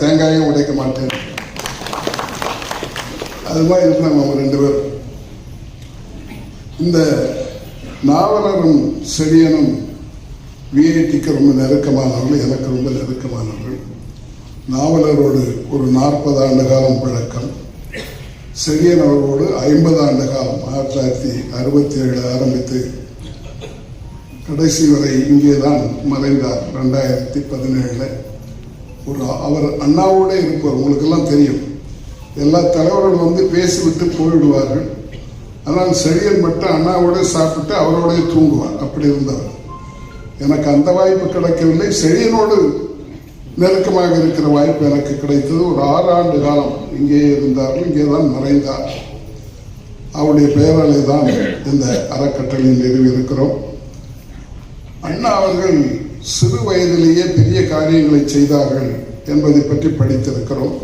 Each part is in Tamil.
தேங்காயும் உடைக்க மாட்டேன். அது மாதிரி இருந்தாங்க அவங்க ரெண்டு பேரும். இந்த நாவலரும் செடியனும் விஐடிக்கு ரொம்ப நெருக்கமானவர்கள் எனக்கு ரொம்ப நெருக்கமானவர்கள். நாவலரோடு ஒரு நாற்பது ஆண்டு காலம் பழக்கம். செடியன் அவர்களோடு ஐம்பது ஆண்டு காலம். ஆயிரத்தி தொள்ளாயிரத்தி அறுபத்தி ஏழு ஆரம்பித்து கடைசி வரை இங்கே தான் மறைந்தார். ரெண்டாயிரத்தி பதினேழில் ஒரு அவர் அண்ணாவோட இருப்பார். உங்களுக்கெல்லாம் தெரியும். எல்லா தலைவர்கள் வந்து பேசிவிட்டு போய்விடுவார்கள். ஆனால் செழியன் மட்டும் அண்ணாவோட சாப்பிட்டு அவரோடய தூங்குவார். அப்படி இருந்தவர் எனக்கு அந்த வாய்ப்பு கிடைக்கவில்லை. செழியனோடு நெருக்கமாக இருக்கிற வாய்ப்பு எனக்கு கிடைத்தது. ஒரு ஆறு ஆண்டு காலம் இங்கே இருந்தார்கள். இங்கே தான் மறைந்தார். அவருடைய பெயராலே தான் இந்த அறக்கட்டளை நிறுவி இருக்கிறோம் அண்ணா அவர்கள் சிறு வயதிலேயே பெரிய காரியங்களை செய்தார்கள். என்பதை பற்றி படித்திருக்கிறோம்.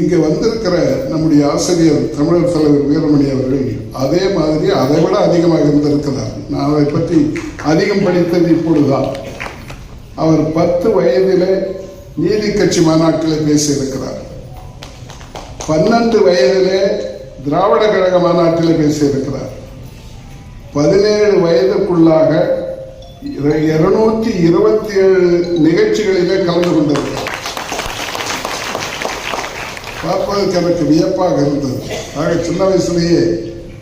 இங்கே வந்திருக்கிற நம்முடைய ஆசிரியர் தமிழர் தலைவர் வீரமணி அவர்கள் அதே மாதிரி அதை விட அதிகமாக இருந்திருக்கிறார். நான் அதை பற்றி அதிகம் படித்தது இப்பொழுதுதான். அவர் பத்து வயதிலே நீதி கட்சி மாநாட்டில் பேசியிருக்கிறார். பன்னெண்டு வயதிலே திராவிட கழக மாநாட்டில் பேசியிருக்கிறார். பதினேழு வயதுக்குள்ளாக இருநூற்றி இருபத்தி ஏழு நிகழ்ச்சிகளிலே கலந்து கொண்டிருக்கிறார் பார்ப்பதற்கு எனக்கு வியப்பாக இருந்தது. ஆக சின்ன வயசுலேயே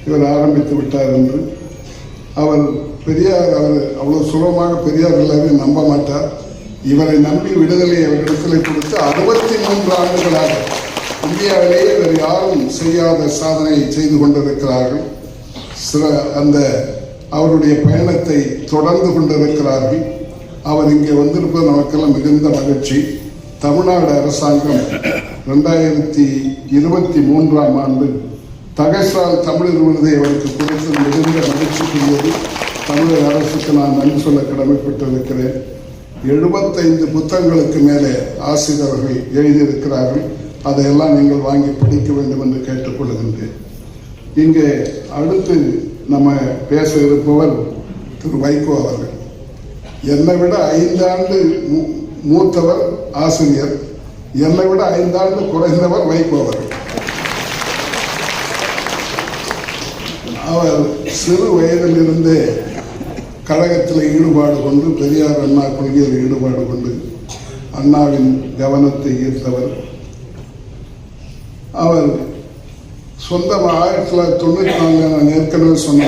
இவர் ஆரம்பித்து விட்டார் என்று. அவர் பெரியார் அவர் அவ்வளோ சுலபமாக பெரியார் எல்லாரையும் நம்ப மாட்டார். இவரை நம்பி விடுதலை அவரிடத்தில் கொடுத்து அறுபத்தி மூன்று ஆண்டுகளாக இந்தியாவிலேயே வேறு யாரும் செய்யாத சாதனையை செய்து கொண்டிருக்கிறார்கள். சில அந்த அவருடைய பயணத்தை தொடர்ந்து கொண்டிருக்கிறார்கள். அவர் இங்கே வந்திருப்பது நமக்கெல்லாம் மிகுந்த மகிழ்ச்சி. தமிழ்நாடு அரசாங்கம் ரெண்டாயிரத்தி இருபத்தி மூன்றாம் ஆண்டு தகசால் தமிழர் விருதை அவருக்கு கொடுத்து மிகுந்த மகிழ்ச்சிக்குரியது தமிழக அரசுக்கு நான் நன்றி சொல்ல கடமைப்பட்டிருக்கிறேன். எழுபத்தைந்து புத்தகங்களுக்கு மேலே ஆசிரியர்கள் எழுதியிருக்கிறார்கள். அதையெல்லாம் நீங்கள் வாங்கி படிக்க வேண்டும் என்று கேட்டுக்கொள்கின்றேன். இங்கே அடுத்து நம்ம பேச இருப்பவர் திரு வைகோ அவர்கள். என்னை விட ஐந்தாண்டு மூ- மூத்தவர் ஆசிரியர். என்னை விட ஐந்தாண்டு குறைந்தவர் வைகோ அவர்கள். அவர் சிறு வயதிலிருந்தே கழகத்தில் ஈடுபாடு கொண்டு பெரியார் அண்ணா கொள்கையில் ஈடுபாடு கொண்டு அண்ணாவின் கவனத்தை ஈர்த்தவர். அவர் சொந்தமாக ஆயிரத்தி தொள்ளாயிரத்தி தொண்ணூற்றி நான்கு நான் ஏற்கனவே சொன்னேன்.